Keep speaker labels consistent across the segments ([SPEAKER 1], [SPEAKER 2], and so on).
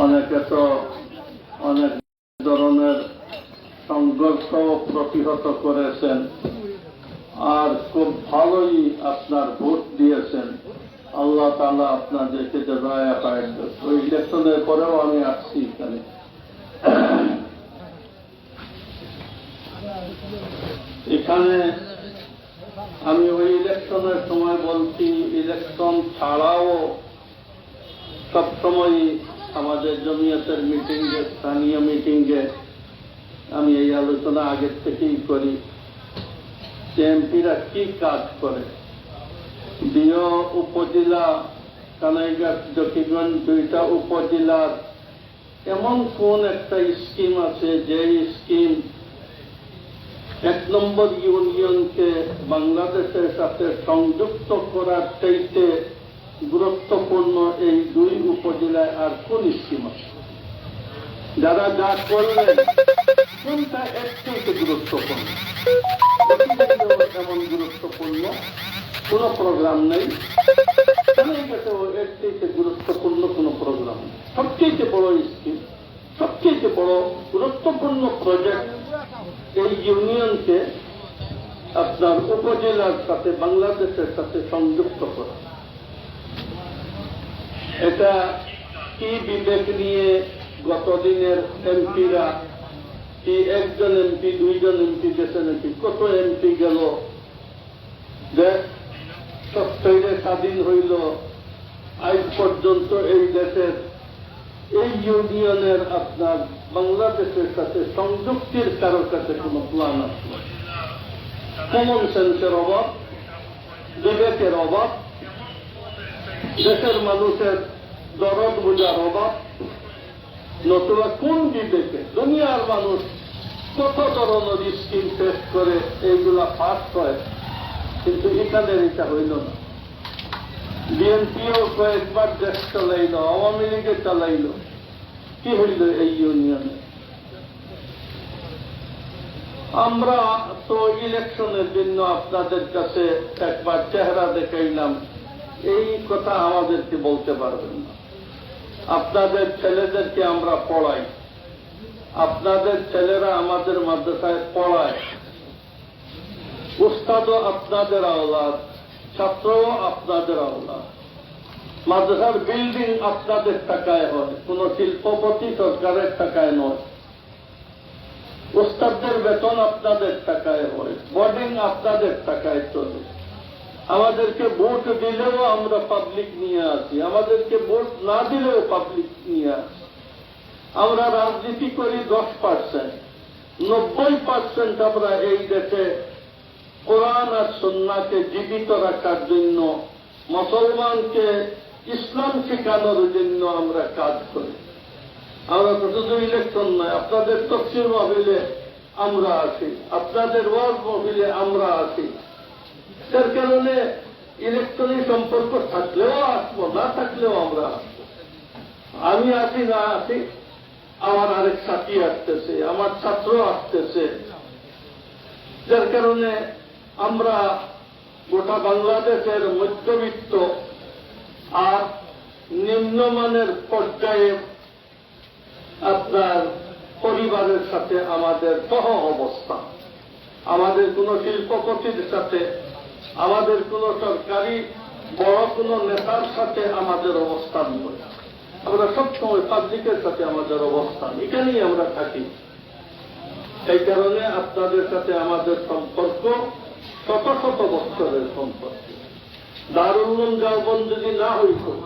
[SPEAKER 1] অনেকে তো অনেক ধরনের সংঘর্ষ প্রতিহত করেছেন। আর খুব ভালোই আপনার ভোট দিয়েছেন। আল্লাহ তালা আপনাদেরকে জানায় পায় ওই ইলেকশনের পরেও আমি আসছি এখানে। এখানে আমি ওই ইলেকশনের সময় বলছি, ইলেকশন ছাড়াও সবসময় আমাদের জমিয়তের মিটিংয়ে স্থানীয় মিটিংয়ে আমি এই আলোচনা আগের থেকেই করি। যে এমপিরা কি কাজ করে? দিও উপজেলা, কানাইঘাট, জকিগঞ্জ দুইটা উপজেলার এমন কোন একটা স্কিম আছে, যে স্কিম এক নম্বর ইউনিয়নকে বাংলাদেশের সাথে সংযুক্ত করার চাইতে গুরুত্বপূর্ণ এই দুই উপজেলায় আর কোন স্কিম আছে? যারা যা করলেন, কোনটা চাইতে গুরুত্বপূর্ণ? এমন গুরুত্বপূর্ণ কোন প্রোগ্রাম নেই। কাছেও গুরুত্বপূর্ণ কোন প্রোগ্রাম সবচেয়ে বড় স্কিম, সবচেয়ে বড় গুরুত্বপূর্ণ প্রজেক্ট এই ইউনিয়নকে আপনার উপজেলার সাথে, বাংলাদেশের সাথে সংযুক্ত করা। এটা কি বিবেক নিয়ে গতদিনের এমপিরা, কি একজন এমপি, দুইজন এমপি গেছেন এমপি, কত এমপি গেল? দেশ সত্যইরে স্বাধীন হইল, আজ পর্যন্ত এই দেশের, এই ইউনিয়নের আপনার বাংলাদেশের সাথে সংযুক্তির কারোর কাছে কোন প্ল্যান আছে? কমন সেন্সের অভাব, বিবেকের অভাব দেশের মানুষের দরদ বোঝার অভাব, নতুবা কোন বিবেকে? দুনিয়ার মানুষ কত ধরনের স্কিম শেষ করে, এইগুলা পাস হয়, কিন্তু এখানে এটা হইল না। বিএনপিও কয়েকবার দেশ চালাইল, আওয়ামী লীগে চালাইল। কি হইল এই ইউনিয়নে আমরা তো ইলেকশনের জন্য আপনাদের কাছে একবার চেহারা দেখাইলাম। এই কথা আমাদেরকে বলতে পারবেন না। আপনাদের ছেলেদেরকে আমরা পড়াই। আপনাদের ছেলেরা আমাদের মাদ্রাসায় পড়ায়। উস্তাদও আপনাদের আওলাদ, ছাত্রও আপনাদের আওলাদ। মাদ্রাসার বিল্ডিং আপনাদের টাকায় হয়, কোন শিল্পপতি সরকারের টাকায় নয়। উস্তাদদের বেতন আপনাদের টাকায় হয়, বোর্ডিং আপনাদের টাকায় চলে। আমাদেরকে ভোট দিলেও আমরা পাবলিক নিয়ে আসি আমাদেরকে ভোট না দিলেও পাবলিক নিয়ে আসি আমরা রাজনীতি করি দশ পার্সেন্ট নব্বই পার্সেন্ট আমরা এই দেশে কোরআন আর সন্নাকে জীবিত রাখার জন্য, মুসলমানকে ইসলাম শেখানোর জন্য আমরা কাজ করি। আমরা তো শুধু ইলেকশন নয়, আপনাদের তফসিল মহিলে আমরা আছি, আপনাদের ওয়ার্ড মহিলে আমরা আছি। যার কারণে ইলেকট্রনিক সম্পর্ক থাকলেও আসব না থাকলেও আমরা আমি আছি না আছি আমার আরেক সাথী আসতেছে, আমার ছাত্র আসতেছে। যার কারণে আমরা গোটা বাংলাদেশের মধ্যবিত্ত আর নিম্নমানের পর্যায়ে আপনার পরিবারের সাথে আমাদের সহ অবস্থা। আমাদের কোন শিল্পপতির সাথে আমাদের কোন সরকারি বড় কোন নেতার সাথে আমাদের অবস্থান নয়। আমরা সবসময় পাবলিকের সাথে আমাদের অবস্থান। এখানেই আমরা থাকি। এই কারণে আপনাদের সাথে আমাদের সম্পর্ক শত শত বছরের সম্পর্ক। দারুল যদি না হইত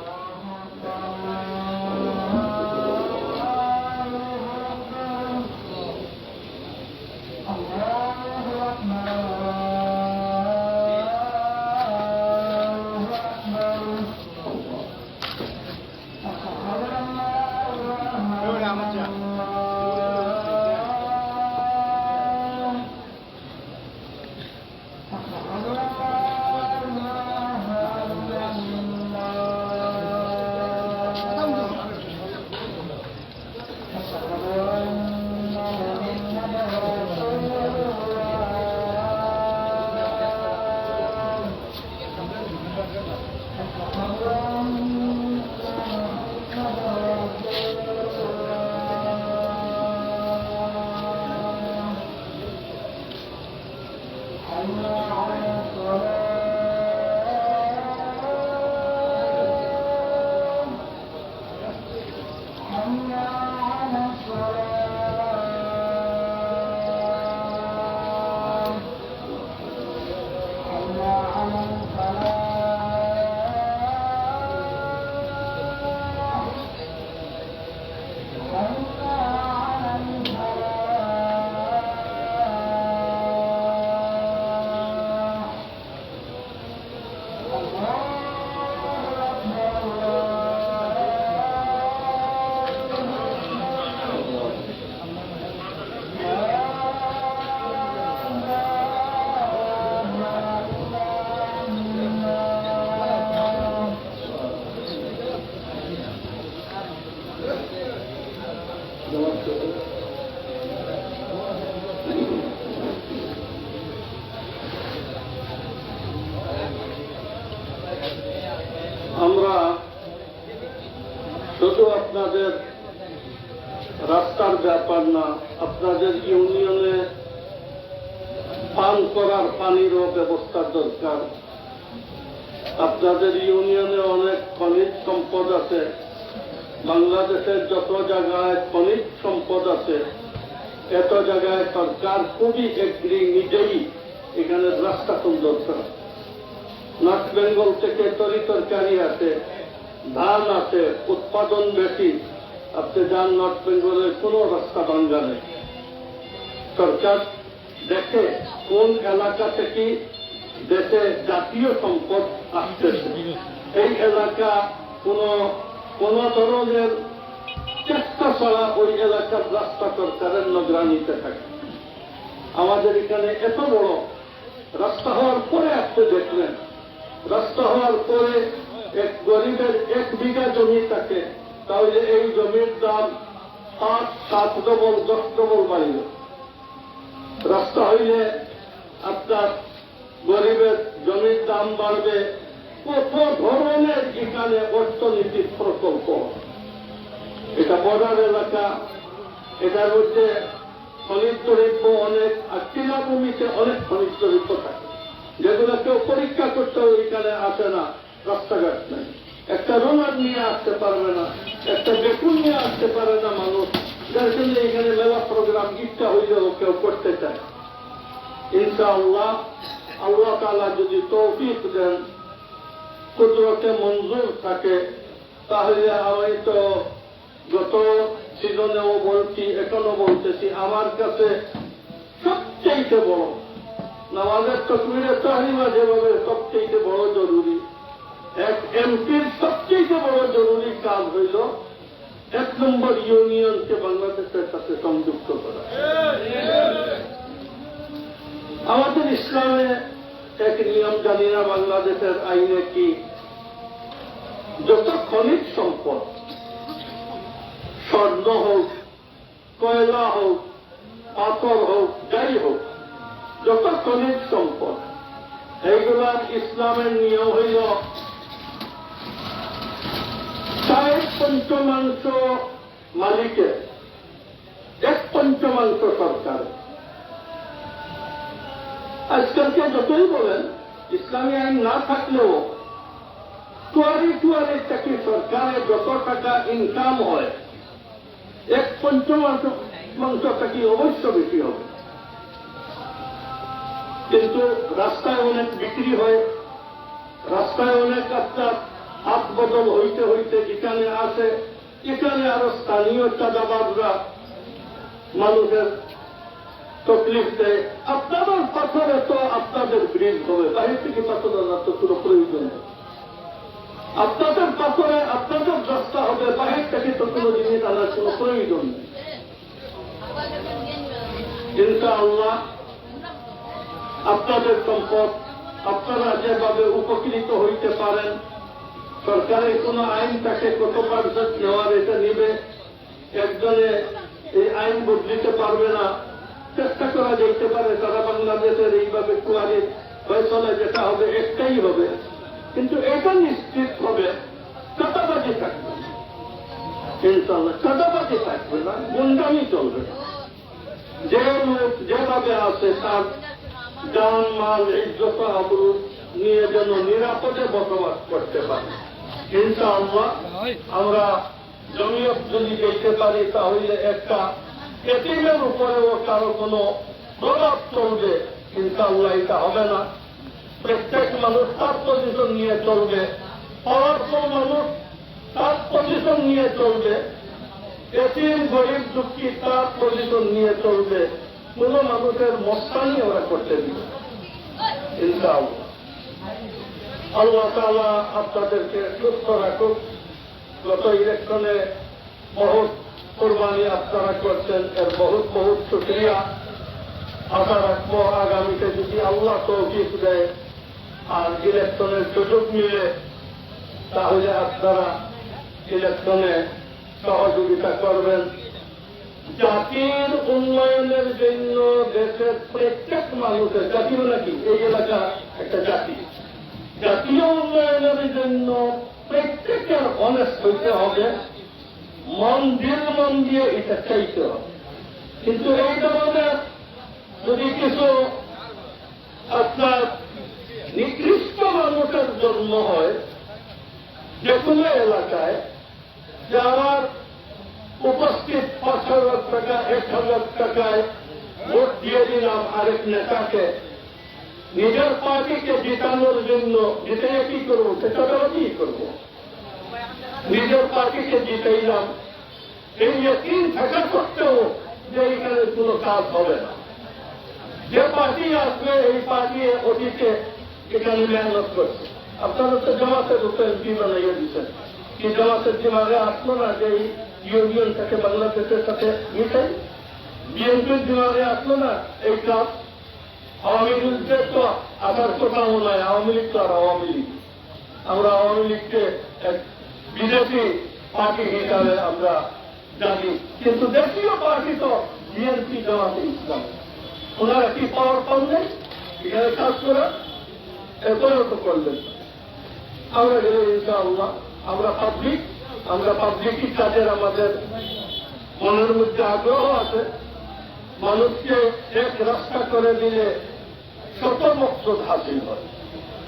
[SPEAKER 1] আপনাদের ইউনিয়নে পান করার পানিরও ব্যবস্থার দরকার। আপনাদের ইউনিয়নে অনেক খনিজ সম্পদ আছে। বাংলাদেশের যত জায়গায় খনিজ সম্পদ আছে, এত জায়গায় সরকার খুবই এগ্রি নিজেই এখানে রাস্তা সুন্দর করা। নর্থ বেঙ্গল থেকে তরি তরকারি আছে, ধান আছে, উৎপাদন বেশি। আপনি যান নর্থ বেঙ্গলের কোনো রাস্তা ভাঙ্গা নেই। সরকার দেখে কোন এলাকা থেকে দেশে জাতীয় সম্পদ আসতেছে? এই এলাকা কোন কোন ধরনের চেষ্টা ছাড়া ওই এলাকার রাস্তা সরকারের নগরানিতে থাকে। আমাদের এখানে এত বড় রাস্তা হওয়ার পরে আপনি দেখলেন। রাস্তা হওয়ার পরে এক গরিবের এক বিঘা জমি থাকে। তাহলে এই জমির দাম পাঁচ, সাত ডবল, দশ ডবল বাড়িল। রাস্তা হইলে আপনার গরিবের জমির দাম বাড়বে। কত ধরনের এখানে অর্থনীতির প্রকল্প। এটা বর্ডার এলাকা, এটার মধ্যে খনিজ দ্রব্য অনেক, আর তৃণভূমিতে অনেক খনিজ দ্রব্য থাকে। যেগুলো কেউ পরীক্ষা করতে এখানে আসে না, রাস্তাঘাট নেই। একটা রোলার নিয়ে আসতে পারবে না, একটা বেকুন নিয়ে আসতে পারে না মানুষ। যার জন্য এখানে প্রোগ্রাম ইচ্ছা হইলেও কেউ করতে চায়। ইনশাআল্লাহ, আল্লাহ তালা যদি তৌফিক দেন, কুদরতে মঞ্জুর থাকে, তাহলে আমি তো গত সিজনেও বলছি, এখনও বলতেছি, আমার কাছে সবচেয়ে বড়, নামাজের তকমিরে তাহরিমা যেভাবে সবচেয়ে বড় জরুরি। এক এমপির সবচেয়ে বড় জরুরি কাজ হইল এক নম্বর ইউনিয়নকে বাংলাদেশের সাথে সংযুক্ত করা। আমাদের ইসলামে এক নিয়ম জানি না, বাংলাদেশের আইনে কি যত খনিজ সম্পদ, স্বর্ণ হোক, কয়লা হোক, পাথর হোক, যাই হোক, যত খনিজ সম্পদ এইগুলার ইসলামের নিয়ম হইল ষাট পঞ্চমাংশ মালিকের, এক পঞ্চমাংশ সরকার আজকালকে যতই বলেন, ইসলামী আইন না থাকলেও টুয়ারি টুয়ারি থেকে সরকারের যত টাকা ইনকাম হয়, এক পঞ্চমাংশ থেকে অবশ্য বেশি হবে। কিন্তু রাস্তায় অনেক বিক্রি হয়, রাস্তায় অনেক আপনার হাত বদল হইতে হইতে যেখানে আসে এখানে আরও স্থানীয় চাঁদাবাদরা মানুষের তকলিফ দেয়। আপনাদের পাথরে তো আপনাদের ব্রিজ হবে। বাহির থেকে পাথর আনার তো কোনো প্রয়োজন নেই। আপনাদের পাথরে আপনাদের রাস্তা হবে। বাহির থেকে তো কোনো জিনিস আনার কোনো প্রয়োজন নেই। ইনশাআল্লাহ, আপনাদের সম্পদ আপনারা যেভাবে উপকৃত হইতে পারেন সরকারের কোন আইন তাকে কত পার্সেন্ট নেওয়ার এটা নিবে একজনে এই আইন বদলিতে পারবে না। চেষ্টা করা যেতে পারে, সারা বাংলাদেশের এইভাবে কুয়ারির ফয়সলা যেটা হবে, একটাই হবে। কিন্তু এটা নিশ্চিত হবে, চাঁদাবাজি থাকবে। ইনশাল্লাহ চাঁদাবাজি থাকবে না, গুন্ডামি চলবে। যে লোক যেভাবে আছে, তার যান মাল, ইজ্জত, আবরু নিয়ে যেন নিরাপদে বসবাস করতে পারে। ইনশাআল্লাহ, আমরা জমিয়ত যদি দেখতে পারি, তাহলে একটা এটিমের উপরেও কারও কোনো প্রভাব চলবে ইনশাল্লাহ এটা হবে না। প্রত্যেক মানুষ তার পজিশন নিয়ে চলবে পাওয়ারফুল মানুষ তার পজিশন নিয়ে চলবে এটিএম গরিব, দুঃখী তার পজিশন নিয়ে চলবে। কোন মানুষের মস্তানি ওরা করতে দিবে ইনশাআল্লাহ। আল্লাহ তালা আপনাদেরকে সুস্থ রাখুক গত ইলেকশনে বহুত কোরবানি আপনারা করছেন, এর বহুত বহুত শুক্রিয়া। আশা রাখব আগামীতে যদি আল্লাহ তৌফিক দেয় আর ইলেকশনের সুযোগ মিলে, তাহলে আপনারা ইলেকশনে সহযোগিতা করবেন। জাতির উন্নয়নের জন্য দেশের প্রত্যেক মানুষের জাতীয় নাকি, এই এলাকা একটা জাতি। জাতীয় উন্নয়নের জন্য প্রত্যেকের অনেস্ট হইতে হবে। মন দিল মন দিয়ে এটা চাইতে। কিন্তু এই ধরনের যদি কিছু আপনার নিকৃষ্ট মানুষের জন্ম হয়, যে কোনো এলাকায়, যে আমার উপস্থিত পাঁচ হাজার টাকা, এক হাজার টাকায় ভোট দিয়ে দিলাম আরেক নেতাকে, নিজের পার্টিকে জিতানোর জন্য জিতে কি করব? সেটা তারা কি করব। নিজের পার্টিকে জিতাইলাম এই তিন থাকা সত্ত্বেও যে এখানে কোনো কাজ হবে না। যে পার্টি আসবে, এই পার্টি অতীতে এখানে মেহনত করছে। আপনারা তো জামাতের উপরে এমপি বানাইয়া দিচ্ছেন। কি জামাতের দিমাগে আসলো না যে এই ইউনিয়নটাকে বাংলাদেশের সাথে মিশাই বিএনপির দিমাগে আসলো না এই কাজ আওয়ামী লীগের তো আসার কোথাও নয় আওয়ামী লীগ তো আর আওয়ামী লীগ। আমরা আওয়ামী লীগকে বিজেপি পার্টি হিসাবে আমরা জানি। কিন্তু দেশীয় পার্টি তো বিএনপি জামাতে ইসলাম। ওনারা কি পাওয়ার পাবেন এখানে কাজ করে এরপরেও তো করলেন। আমরা গেলে ইনশাআল্লাহ, আমরা পাবলিক আমরা পাবলিকই কাজের আমাদের মনের মধ্যে আগ্রহ আছে। মানুষকে এক রাস্তা করে দিলে শত মকসদ হাসিল হয়।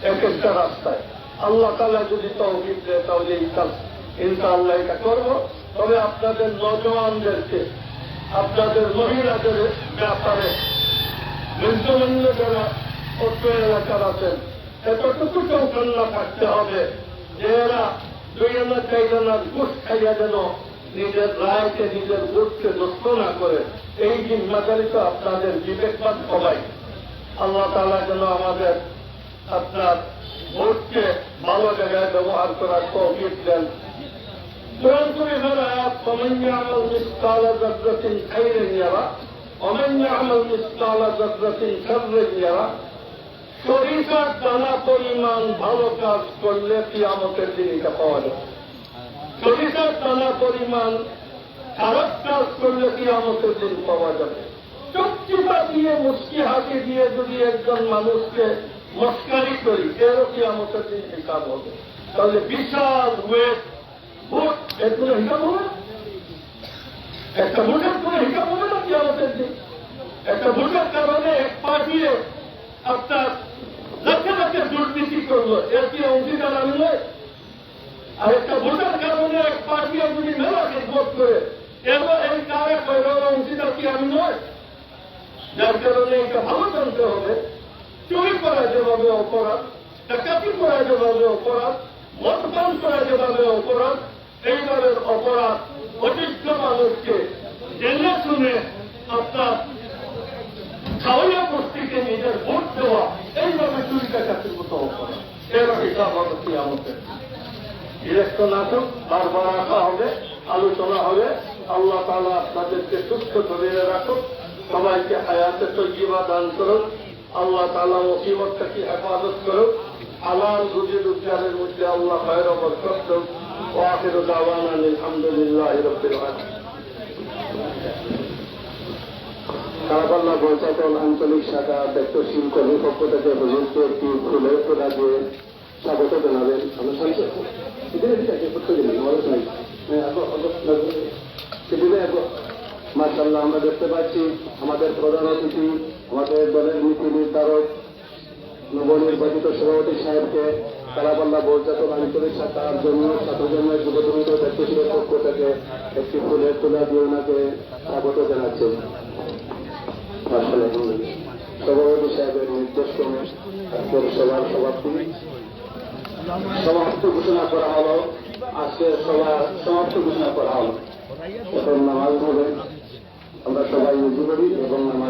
[SPEAKER 1] এক একটা রাস্তায়। আল্লাহ তালা যদি তহবিল দেয়, তাহলে ইনশাআল্লাহ এটা করব। তবে আপনাদের নজওয়ানদেরকে, আপনাদের মহিলাদের ব্যাপারে বৃদ্ধমান্য যারা অর্থ এলাকার আছেন, এতটুকু চৌকন্যা থাকতে হবে যে এরা দুই আনা চাই আনার ঘুষ খাইয়া যেন নিজের রায়কে, নিজের ভোটকে নষ্ট না করে। এই জিম্মাদারি তো আপনাদের বিবেকবাদ সবাই আল্লাহ তালা যেন আমাদের আপনার ভোটকে ভালো জায়গায় ব্যবহার করার তহবিল দেন। সরাসরি যারা আমল মিস্তালা নিয়ারা আমল মিস্তালা নিয়ারা সরিষার টানা পরিমাণ ভালো কাজ করলে কিয়ামতের দিন এটা পাওয়া যাবে। সরিষার দানা পরিমাণ খারাপ কাজ করলে কিয়ামতের দিন পাওয়া যাবে। চুক্তিটা দিয়ে মুসকি হাতে দিয়ে যদি একজন মানুষকে মস্কা করি এরও কিয়ামতের দিন হিসাব হবে তাহলে বিশাল ওয়েট ভোট এর কোনো হিসাব হবে একটা ভোটের কোনো হিসাব হবে না কিয়ামতের দিন একটা ভোটের কারণে এক পার্টিয়ে আপনার লক্ষ লক্ষ দুর্নীতি করল এর কি অংশীদার আমি আর একটা ভোটের কারণে এক পার্টি যদি মেলাকে ভোট করে এবার এই কারে অংশীদার কি আমি যার কারণে এটা ভালো জানতে হবে যেভাবে অপরাধ ডাকাতি করা যেভাবে অপরাধ মতপান করা যেভাবে অপরাধ, এইভাবে অপরাধ অযোগ্য মানুষকে জেনে শুনে আপনার খাওয়াইয়া গোষ্ঠীকে নিজের ভোট দেওয়া, এইভাবে চুরি ডাকাতির মতো অপরাধ। এর হিসাব কি আমাদের। ইলেকশন আসুক, বারবার রাখা হবে, আলোচনা হবে, আল্লাহ তালা আপনাদেরকে সুস্থ শরীরে রাখুক, সবাইকে হায়াতে তৈবা দান করুন। আল্লাহ তালা মুসিবত থেকে হেফাজত করুক। হালাল রুজি রোজগারের মধ্যে আল্লাহ খয়ের বরকত করুক ওয়াকির দাওয়ানা আলহামদুলিল্লাহ রব্বিল
[SPEAKER 2] কারাপাল্লা পঞ্চায়েত আঞ্চলিক শাখা দায়িত্বশীল কর্মীর পক্ষ থেকে হুজুরকে একটি ফুলের তোলা দিয়ে স্বাগত জানাবেন। অনুষ্ঠান মার্শাল্লাহ আমরা দেখতে পাচ্ছি আমাদের প্রধান অতিথি আমাদের দলের নীতি নির্ধারক নবনির্বাচিত সভাপতি সাহেবকে কালাপাল্লা বৌচাতন আঞ্চলিক শাখার জন্য ছাত্রজন্মের যুবজমিত ব্যক্তিশীলের পক্ষ থেকে একটি ফুলের তোলা দিয়ে ওনাকে স্বাগত জানাচ্ছেন আসলে সভাপতি সাহেবের নির্দেশ ক্রমে আজকের সভার সভাপতি সমাপ্ত ঘোষণা করা হল। আজকের সভা সমাপ্ত ঘোষণা করা হল। এখন নামাজ হবে। আমরা সবাই উজু করি এবং নামাজ